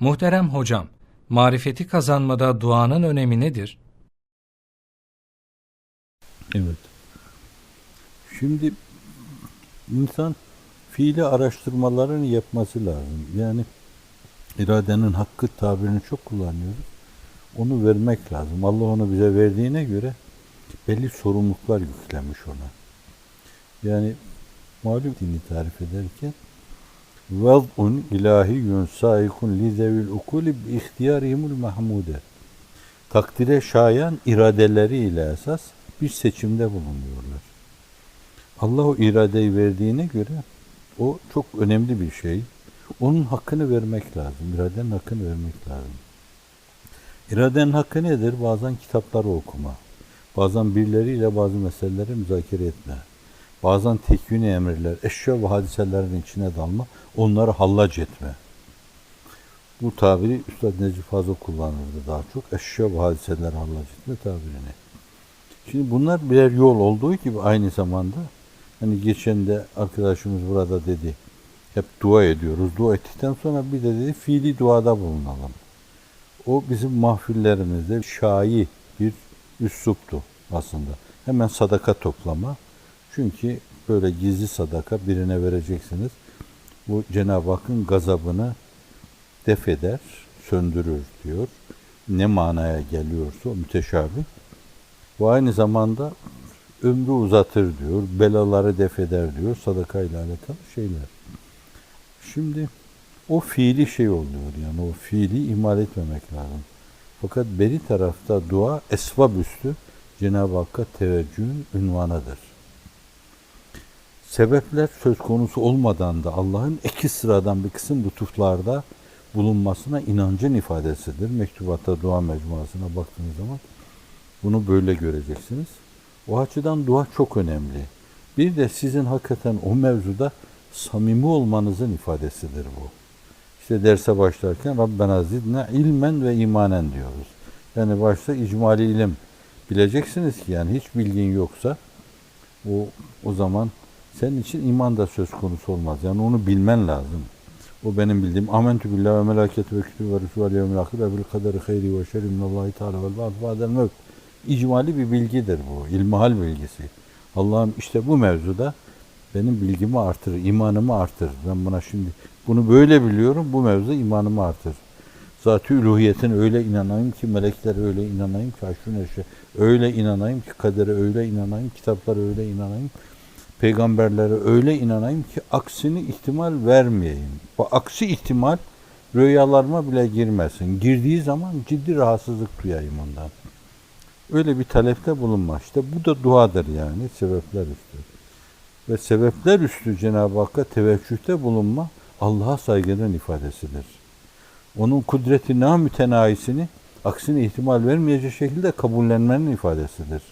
Muhterem hocam, marifeti kazanmada duanın önemi nedir? Evet. Şimdi insan fiili araştırmalarını yapması lazım. Yani iradenin hakkı tabirini çok kullanıyoruz. Onu vermek lazım. Allah onu bize verdiğine göre belli sorumluluklar yüklemiş ona. Yani malum dini tarif ederken vaz'un ilahiyyun saikun li zevil ukuli bi ihtiyarihimul mahmude. Takdire şayan iradeleriyle esas bir seçimde bulunuyorlar. Allah o iradeyi verdiğine göre o çok önemli bir şey. Onun hakkını vermek lazım. İradenin hakkını vermek lazım. İradenin hakkı nedir? Bazen kitapları okuma. Bazen birileriyle bazı meseleleri müzakere etme. Bazen tekvini emirler, eşya ve hadiselerin içine dalma, onları hallac etme. Bu tabiri Üstad Necip Fazıl kullanırdı daha çok. Eşya ve hadiseleri hallac etme tabirini. Şimdi bunlar birer yol olduğu gibi aynı zamanda hani geçen de arkadaşımız burada dedi hep dua ediyoruz. Dua ettikten sonra bir de dedi fiili duada bulunalım. O bizim mahfillerimizde şai bir üsluptu aslında. Hemen sadaka toplama. Çünkü böyle gizli sadaka birine vereceksiniz. Bu Cenab-ı Hakk'ın gazabını def eder, söndürür diyor. Ne manaya geliyorsa müteşabih. Bu aynı zamanda ömrü uzatır diyor, belaları def eder diyor, sadaka ile alakalı şeyler. Şimdi o fiili şey oluyor yani o fiili ihmal etmemek lazım. Fakat beri tarafta dua esvab üstü Cenab-ı Hakk'a teveccühün ünvanıdır. Sebepler söz konusu olmadan da Allah'ın iki sıradan bir kısım lütuflarda bulunmasına inancın ifadesidir. Mektubatta dua mecmuasına baktığınız zaman bunu böyle göreceksiniz. O açıdan dua çok önemli. Bir de sizin hakikaten o mevzuda samimi olmanızın ifadesidir bu. İşte derse başlarken Rabbena zidne ilmen ve imanen diyoruz. Yani başta icmali ilim bileceksiniz ki yani hiç bilgin yoksa o o zaman senin için iman da söz konusu olmaz. Yani onu bilmen lazım. O benim bildiğim amentü billahi ve melaketi ve kütübü ve rusul ve yevmil ahir ve bil kaderi hayri ve şerri minallahi teala vel ba'd ba'del mevt. İcmali bir bilgidir bu. İlmihal bilgisi. Allah'ım işte bu mevzuda benim bilgimi artır, imanımı artır. Ben buna şimdi bunu böyle biliyorum, bu mevzuda imanımı artır. Zat-ı üluhiyetin öyle inanayım ki, melekler öyle inanayım ki, aşrı neşe öyle inanayım ki, kadere öyle inanayım, kitaplara öyle inanayım, peygamberlere öyle inanayım ki aksini ihtimal vermeyeyim. Bu aksi ihtimal rüyalarıma bile girmesin. Girdiği zaman ciddi rahatsızlık duyayım ondan. Öyle bir talepte bulunma. İşte bu da duadır yani sebepler üstü. Ve sebepler üstü Cenab-ı Hakk'a teveccühte bulunma Allah'a saygının ifadesidir. Onun kudreti namütenayisini aksine ihtimal vermeyecek şekilde kabullenmenin ifadesidir.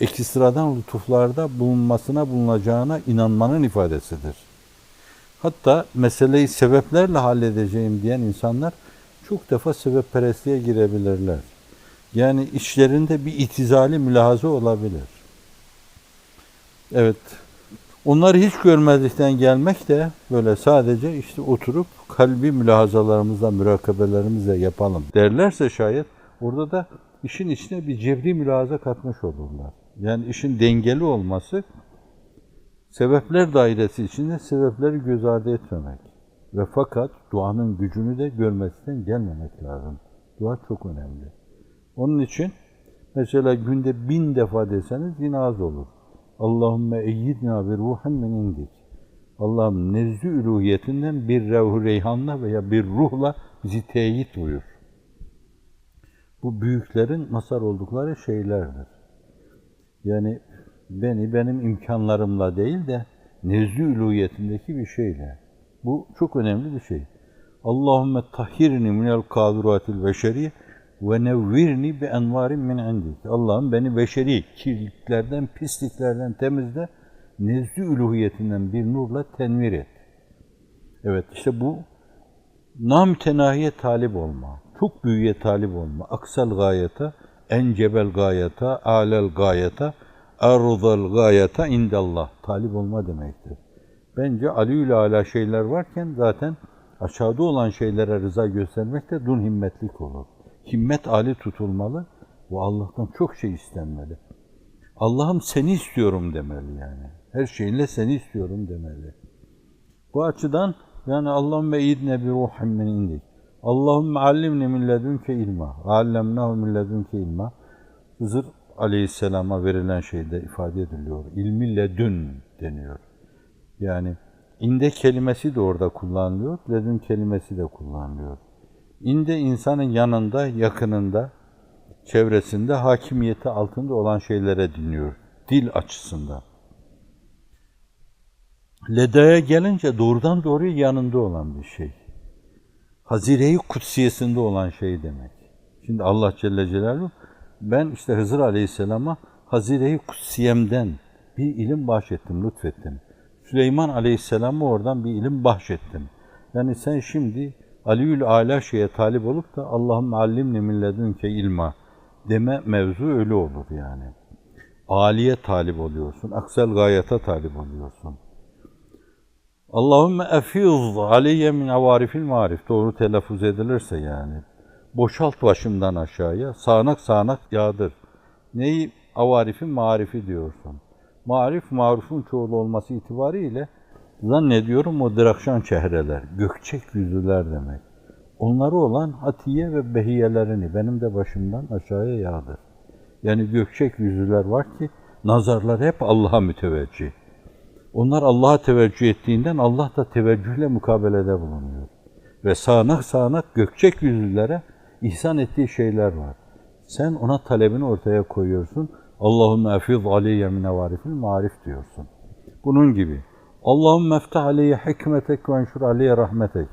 Eksi sıradan lütuflarda bulunmasına bulunacağına inanmanın ifadesidir. Hatta meseleyi sebeplerle halledeceğim diyen insanlar çok defa sebepperestliğe girebilirler. Yani işlerinde bir itizali mülahaza olabilir. Evet, onları hiç görmedikten gelmek de böyle sadece işte oturup kalbi mülahazalarımızla, mürakabelerimizle yapalım derlerse şayet orada da işin içine bir cebri mülahaza katmış olurlar. Yani işin dengeli olması sebepler dairesi içinde sebepleri göz ardı etmemek. Ve fakat duanın gücünü de görmesinden gelmemek lazım. Dua çok önemli. Onun için mesela günde bin defa deseniz yine az olur. Allahümme eyyidna bir ruhen min indik. Allah'ım nezdü üluhiyetinden bir revh reyhanla veya bir ruhla bizi teyit buyur. Bu büyüklerin masar oldukları şeylerdir. Yani beni benim imkanlarımla değil de üluhiyetindeki bir şeyle. Bu çok önemli bir şey. Allahümme tahhirni minel kaduratil beşeriye ve nevvirni bi envarin min indik. Allah'ım beni beşeri kirliliklerden, pisliklerden temizle, üluhiyetinden bir nurla tenvir et. Evet işte bu namtenahiye talip olma, çok büyüye talip olma, aksal gayeta, encebel gayeta, alel gayeta, arzal gayeta indallah talip olma demektir. Bence Ali ile ala şeyler varken zaten aşağıda olan şeylere rıza göstermek de dun himmetlik olur. Himmet âli tutulmalı ve Allah'tan çok şey istenmeli. Allah'ım seni istiyorum demeli yani. Her şeyinle seni istiyorum demeli. Bu açıdan yani Allahümme idne bir ruhim min indik. Allahümme allimni min ledünke ilma. Allemnahu min ledünke ilma. Hızır aleyhisselama verilen şeyde ifade ediliyor. İlmi ledün deniyor. Yani inde kelimesi de orada kullanılıyor, ledün kelimesi de kullanılıyor. İnde insanın yanında, yakınında, çevresinde, hakimiyeti altında olan şeylere dinliyor. Dil açısından. Leda'ya gelince doğrudan doğruya yanında olan bir şey. Hazire-i kutsiyesinde olan şey demek. Şimdi Allah Celle Celaluhu ben işte Hızır Aleyhisselam'a Hazire-i Kutsiyem'den bir ilim bahşettim, lütfettim. Süleyman Aleyhisselam'a oradan bir ilim bahşettim. Yani sen şimdi Aliül Ala şeye talip olup da Allah'ım allimni min ledünke ilma deme mevzu öyle olur yani. Aliye talip oluyorsun, aksel gayata talip oluyorsun. Allahümme efiz aleyye min avarifil marif. Doğru telaffuz edilirse yani. Boşalt başımdan aşağıya, sağanak sağanak yağdır. Neyi? Avarifin marifi diyorsun. Marif, marufun çoğulu olması itibariyle zannediyorum o drakşan çehreler, gökçek yüzüler demek. Onları olan hatiye ve behiyelerini benim de başımdan aşağıya yağdır. Yani gökçek yüzüler var ki nazarlar hep Allah'a müteveccih. Onlar Allah'a teveccüh ettiğinden Allah da teveccühle mukabelede bulunuyor. Ve sağanak sağanak gökçek yüzlülere ihsan ettiği şeyler var. Sen ona talebini ortaya koyuyorsun. Allahümme efiz aleyye min evarifil marif diyorsun. Bunun gibi. Allahümme eftah aleyye hikmetek ve enşur aleyye rahmetek.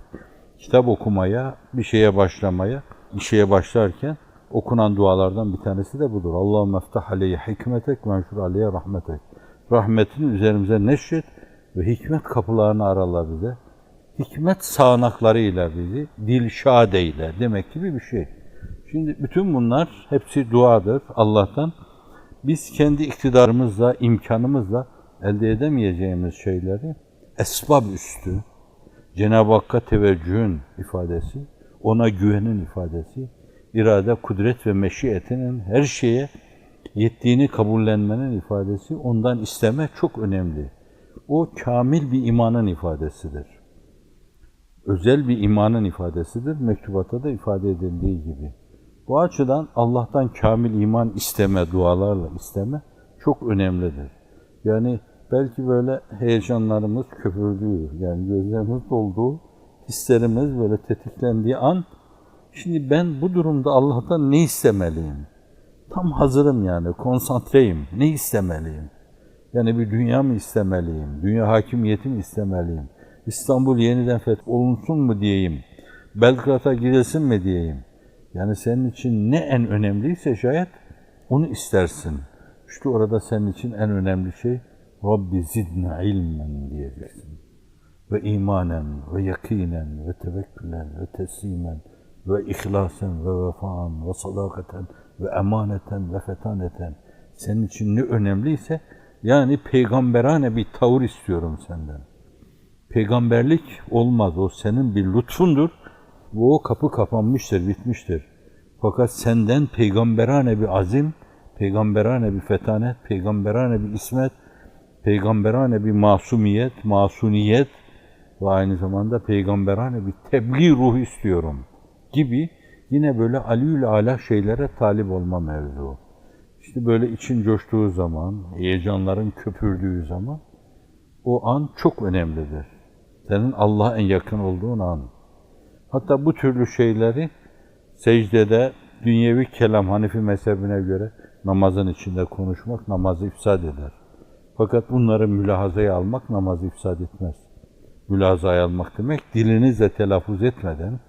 Kitap okumaya, bir şeye başlamaya, bir şeye başlarken okunan dualardan bir tanesi de budur. Allahümme eftah aleyye hikmetek ve enşur aleyye rahmetek. Rahmetini üzerimize neşret ve hikmet kapılarını arala bize. Hikmet sağanaklarıyla bizi dilşad eyle demek gibi bir şey. Şimdi bütün bunlar hepsi duadır Allah'tan. Biz kendi iktidarımızla, imkanımızla elde edemeyeceğimiz şeyleri esbab üstü, Cenab-ı Hakk'a teveccühün ifadesi, ona güvenin ifadesi, irade, kudret ve meşiyetinin her şeye yettiğini kabullenmenin ifadesi, ondan isteme çok önemli. O kamil bir imanın ifadesidir. Özel bir imanın ifadesidir. Mektubata da ifade edildiği gibi. Bu açıdan Allah'tan kamil iman isteme, dualarla isteme çok önemlidir. Yani belki böyle heyecanlarımız köpürdüğü, yani gözlerimiz dolduğu, hislerimiz böyle tetiklendiği an, şimdi ben bu durumda Allah'tan ne istemeliyim? Tam hazırım yani, konsantreyim. Ne istemeliyim? Yani bir dünya mı istemeliyim? Dünya hakimiyeti mi istemeliyim? İstanbul yeniden fetholunsun mu diyeyim? Belgrad'a gidilsin mi diyeyim? Yani senin için ne en önemliyse şayet onu istersin. İşte orada senin için en önemli şey Rabbi zidne ilmen diyeceksin. Ve imanen ve yakinen ve tevekkülen ve teslimen ve ihlasen ve vefaan ve sadakaten ve emaneten ve fetaneten senin için ne önemliyse yani peygamberane bir tavır istiyorum senden. Peygamberlik olmaz. O senin bir lütfundur. Bu o kapı kapanmıştır, bitmiştir. Fakat senden peygamberane bir azim, peygamberane bir fetanet, peygamberane bir ismet, peygamberane bir masumiyet, masuniyet ve aynı zamanda peygamberane bir tebliğ ruhu istiyorum gibi yine böyle aliül ala şeylere talip olma mevzu. İşte böyle için coştuğu zaman, heyecanların köpürdüğü zaman o an çok önemlidir. Senin Allah'a en yakın olduğun an. Hatta bu türlü şeyleri secdede dünyevi kelam Hanifi mezhebine göre namazın içinde konuşmak namazı ifsad eder. Fakat bunları mülahazaya almak namazı ifsad etmez. Mülahazaya almak demek dilinizle telaffuz etmeden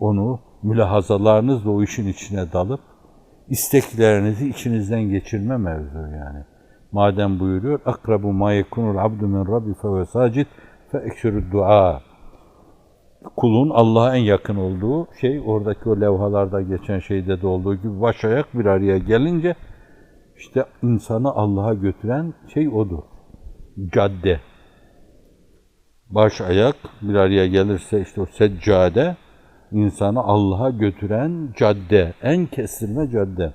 onu mülahazalarınızla o işin içine dalıp isteklerinizi içinizden geçirme mevzu yani. Madem buyuruyor akrabu ma yekunul abdu min rabbi fe sacid fe ekşürü dua. Kulun Allah'a en yakın olduğu şey oradaki o levhalarda geçen şeyde de olduğu gibi baş ayak bir araya gelince işte insanı Allah'a götüren şey odur. Cadde. baş ayak bir araya gelirse işte o seccade insanı Allah'a götüren cadde, en kestirme cadde.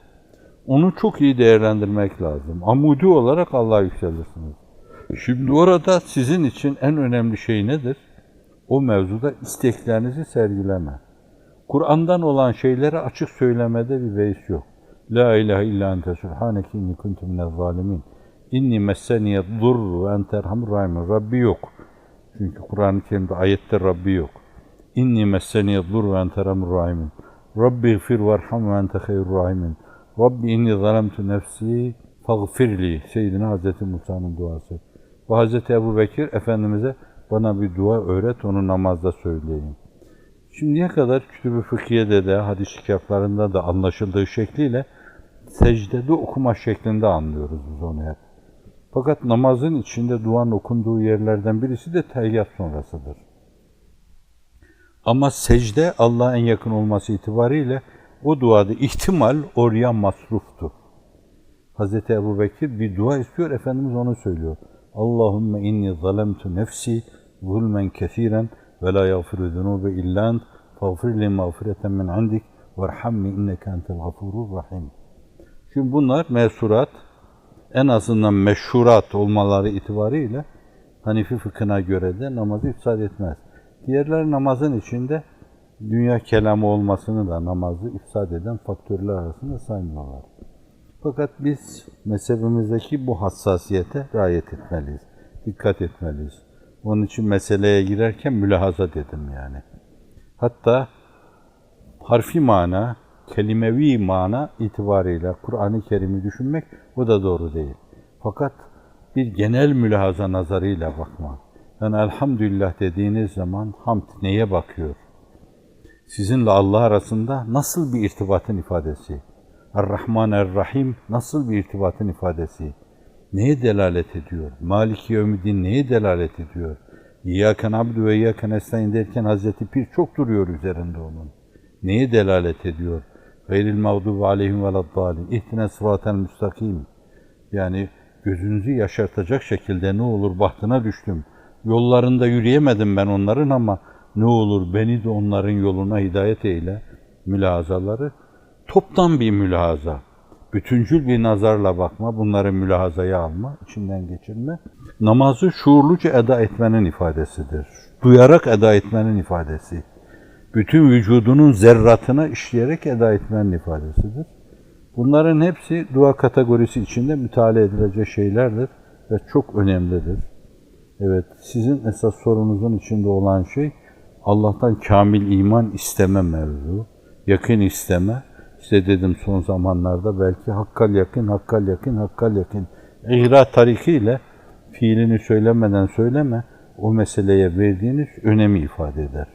Onu çok iyi değerlendirmek lazım. Amudi olarak Allah'a yükselirsiniz. Şimdi orada sizin için en önemli şey nedir? O mevzuda isteklerinizi sergileme. Kur'an'dan olan şeyleri açık söylemede bir beis yok. La ilahe illa ente subhaneke inni kuntu minez zalimin. İnni messeniyet dur ve ente erhamur rahimin. Rabbi yok. Çünkü Kur'an-ı Kerim'de ayette Rabbi yok. İnni messeniyet dur ve ente rahimin. Rabbi gfir verham ve ente hayrur rahimin. Rabbi inni zalemtu nefsi fagfirli. Seyyidina Hazreti Musa'nın duası. Ve Hazreti Ebu Bekir Efendimiz'e bana bir dua öğret onu namazda söyleyeyim. Şimdiye kadar kütüb-ü fıkhiyede de, hadis kitaplarında da anlaşıldığı şekliyle secdede okuma şeklinde anlıyoruz biz onu hep. Fakat namazın içinde duanın okunduğu yerlerden birisi de tehiyyat sonrasıdır. Ama secde Allah'a en yakın olması itibariyle o duada ihtimal oraya masruftur. Hz. Ebu Bekir bir dua istiyor, Efendimiz onu söylüyor. Allahümme inni zalemtu nefsi zulmen kesiren ve la yagfiru zunube illa ent fagfir li mağfireten min indik verhamni inneke entel gafurur rahim. Şimdi bunlar mesurat, en azından meşhurat olmaları itibariyle Hanifi fıkhına göre de namazı ifsad etmez. Diğerleri namazın içinde dünya kelamı olmasını da namazı ifsad eden faktörler arasında saymıyorlar. Fakat biz mezhebimizdeki bu hassasiyete riayet etmeliyiz. Dikkat etmeliyiz. Onun için meseleye girerken mülahaza dedim yani. Hatta harfi mana, kelimevi mana itibariyle Kur'an-ı Kerim'i düşünmek o da doğru değil. Fakat bir genel mülahaza nazarıyla bakma. Yani elhamdülillah dediğiniz zaman hamd neye bakıyor? Sizinle Allah arasında nasıl bir irtibatın ifadesi? Er-Rahman Er-Rahim nasıl bir irtibatın ifadesi? Neye delalet ediyor? Maliki Yevmiddin neye delalet ediyor? İyyâke nabdu ve iyyâke nestaîn derken Hazreti Pir çok duruyor üzerinde onun. Neye delalet ediyor? Gayril mağdubi aleyhim veleddâlin. İhtine sıratel müstakim. Yani gözünüzü yaşartacak şekilde ne olur bahtına düştüm. Yollarında yürüyemedim ben onların ama ne olur beni de onların yoluna hidayet eyle. Mülahazaları toptan bir mülahaza. Bütüncül bir nazarla bakma, bunları mülahazaya alma, içinden geçirme. Namazı şuurluca eda etmenin ifadesidir. Duyarak eda etmenin ifadesi. Bütün vücudunun zerratına işleyerek eda etmenin ifadesidir. Bunların hepsi dua kategorisi içinde müteala edilecek şeylerdir ve çok önemlidir. Evet, sizin esas sorunuzun içinde olan şey Allah'tan kamil iman isteme mevzu, yakın isteme. İşte dedim son zamanlarda belki hakkal yakın, hakkal yakın, hakkal yakın. İgra tarikiyle fiilini söylemeden söyleme, o meseleye verdiğiniz önemi ifade eder.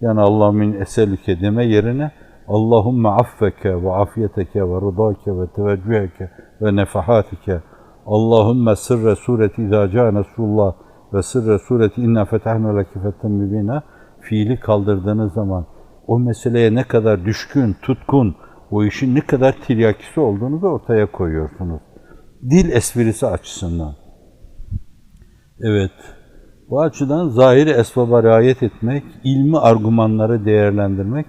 Yani Allah'ın eselike deme yerine Allahümme affeke ve afiyeteke ve rıdake ve teveccüheke ve nefahatike Allahümme sırre sureti izâ câ Nesrullah ve sırre sureti inna fetahna leke fetten mübina fiili kaldırdığınız zaman o meseleye ne kadar düşkün, tutkun, o işin ne kadar tiryakisi olduğunu da ortaya koyuyorsunuz. Dil esprisi açısından. Evet, bu açıdan zahiri esbaba riayet etmek, ilmi argümanları değerlendirmek,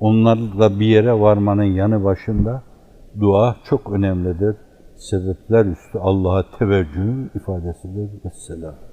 onlarla bir yere varmanın yanı başında dua çok önemlidir. Sebepler üstü Allah'a teveccüh ifadesidir. Vesselam.